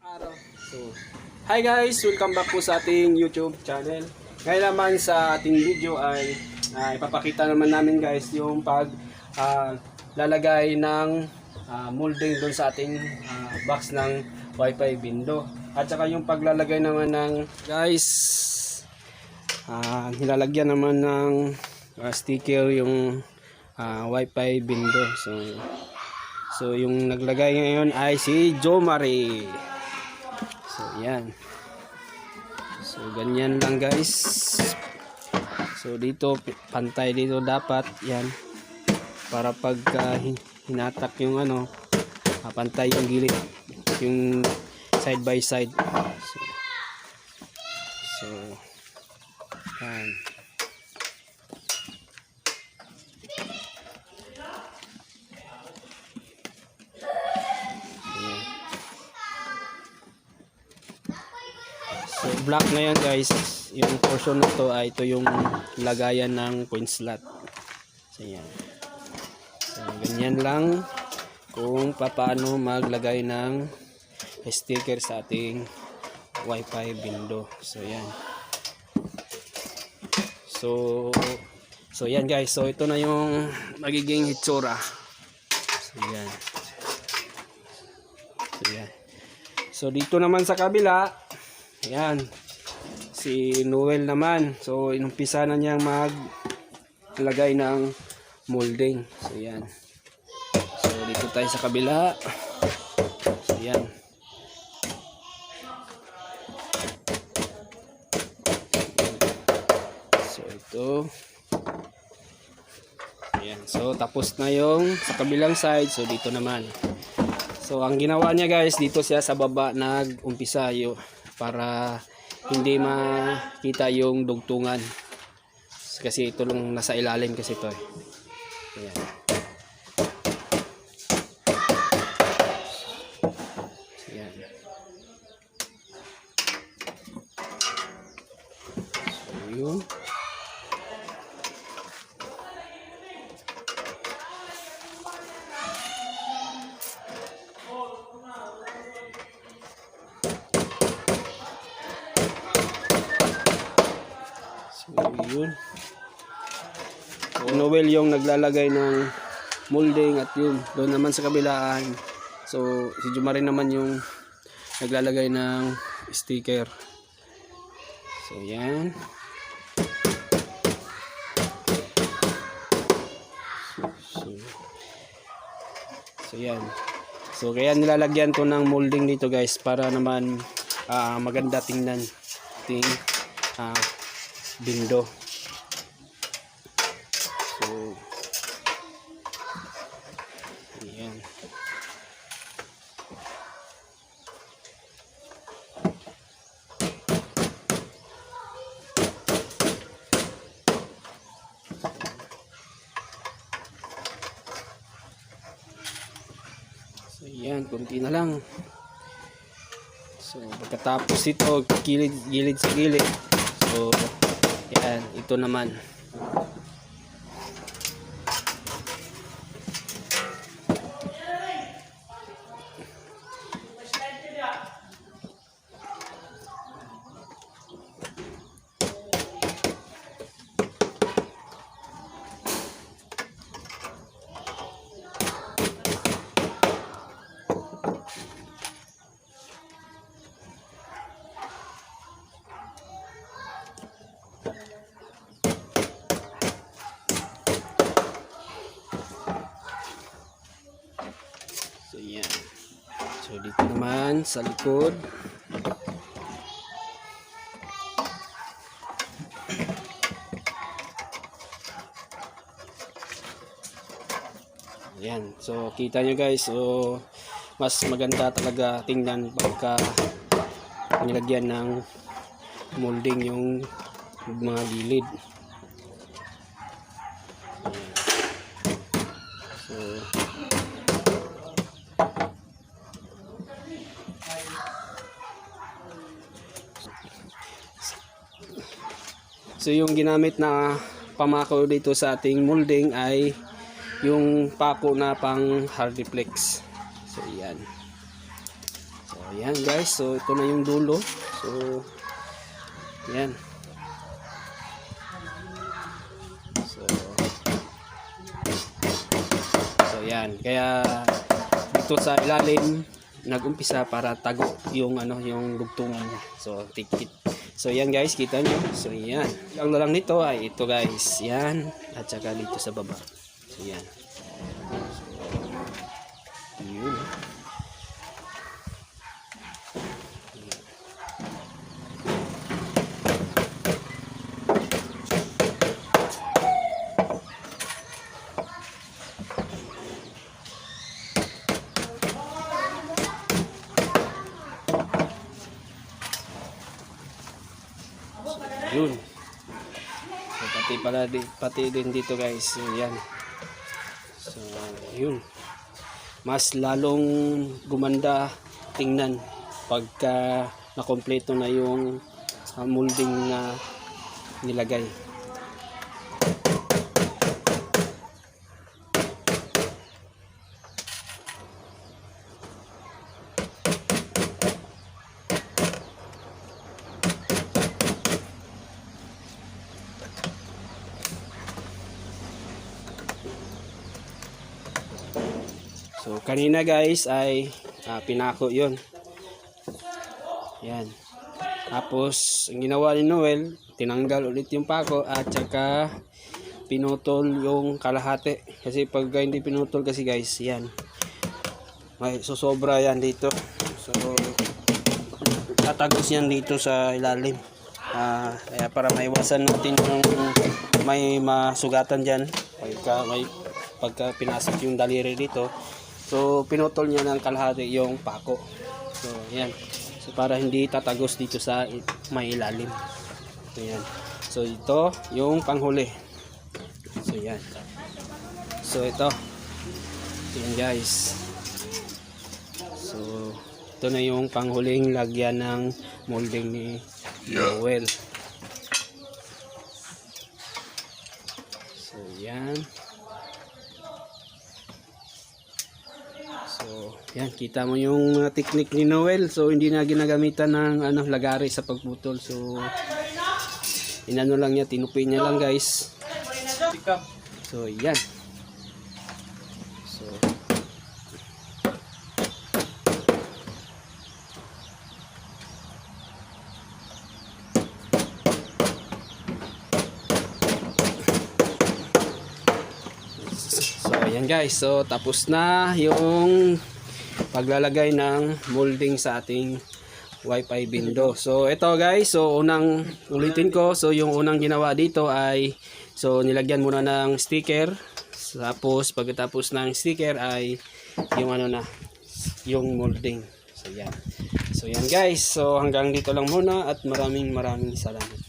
araw. So, hi guys! Welcome back po sa ating YouTube channel. Ngayon naman sa ating video ay ah, ipapakita naman namin guys yung pag ah, lalagay ng ah, molding doon sa ating ah, box ng wifi window. At saka yung paglalagay naman ng guys ah nilalagyan naman ng ah, sticker yung ah, wifi window. So, so yung naglagay ngayon ay si Joe Marie. So, yan. So, ganyan lang guys. So, dito, pantay dito dapat. Yan. Para pag hin- hinatak yung ano, pantay yung gilid. Yung side by side. So, so yan. Ayan. So, black na yan guys. Yung portion na to ay ito yung lagayan ng coin slot. So, yan. So, ganyan lang kung paano maglagay ng sticker sa ating wifi window. So, yan. So, so yan guys. So, ito na yung magiging hitsura. So, yan. So, yan. So, dito naman sa kabila, Ayan. Si Noel naman. So, inumpisa na niyang maglagay ng molding. So, yan. So, dito tayo sa kabila. So, yan. So, ito. Ayan. So, tapos na yung sa kabilang side. So, dito naman. So, ang ginawa niya guys, dito siya sa baba nag-umpisa yo para hindi makita yung dugtungan. Kasi ito lang nasa ilalim kasi ito eh. Ayan. Ayan. So. Yun. So, Noel yung naglalagay ng molding at yun. Doon naman sa kabilaan. So, si Jumarin naman yung naglalagay ng sticker. So, yan. So, so yan. So, kaya nilalagyan to ng molding dito guys para naman ah, maganda tingnan. Ting ah, bindo. So, ayan. So, ayan, kunti na lang. So, pagkatapos ito, gilid, gilid sa gilid. So, yan, ito naman. So, yan. So, dito naman sa likod. Yan. So, kita nyo guys. So, mas maganda talaga tingnan pagka nilagyan ng molding yung mga gilid. Ayan. So, So yung ginamit na pamako dito sa ating molding ay yung pako na pang hardiplex. So yan. So yan guys. So, ito na yung dulo. So, yan. So, so yan. Kaya, dito sa ilalim, nagumpisa para tago yung ano yung dugtungan niya. So, tikit. So, yan guys, kita nyo. So, yan. Ang lang nito ay ito guys. Yan. At saka dito sa baba. So, yan. So, yun. Yun. So, pati pala di, pati din dito guys. So, yan. So, yun. Mas lalong gumanda tingnan pagka nakompleto na yung ah, molding na nilagay. Kanina guys ay ah, pinako 'yon. Yan. Tapos ang ginawa ni Noel, tinanggal ulit yung pako at saka pinutol yung kalahati. Kasi pag hindi pinutol kasi guys, yan. May susobra yan dito. So tatagos yan dito sa ilalim. Ah, kaya para maiwasan natin yung may masugatan diyan pagka may pagka pinasok yung daliri dito So, pinutol niya ng kalahati yung pako. So, yan. So, para hindi tatagos dito sa may ilalim. So, yan. So, ito yung panghuli. So, yan. So, ito. Yan, guys. So, ito na yung panghuling lagyan ng molding ni Noel. So, yan. So, yan, kita mo yung mga technique ni Noel. So, hindi na ginagamitan ng ano, lagari sa pagputol. So, inano lang niya, tinupi niya lang guys. So, yan. So, So, ayan guys. So, tapos na yung paglalagay ng molding sa ating wifi window. So, ito guys. So, unang ulitin ko. So, yung unang ginawa dito ay so, nilagyan muna ng sticker. Tapos, pagkatapos ng sticker ay yung ano na, yung molding. So, yan. So, yan guys. So, hanggang dito lang muna at maraming maraming salamat.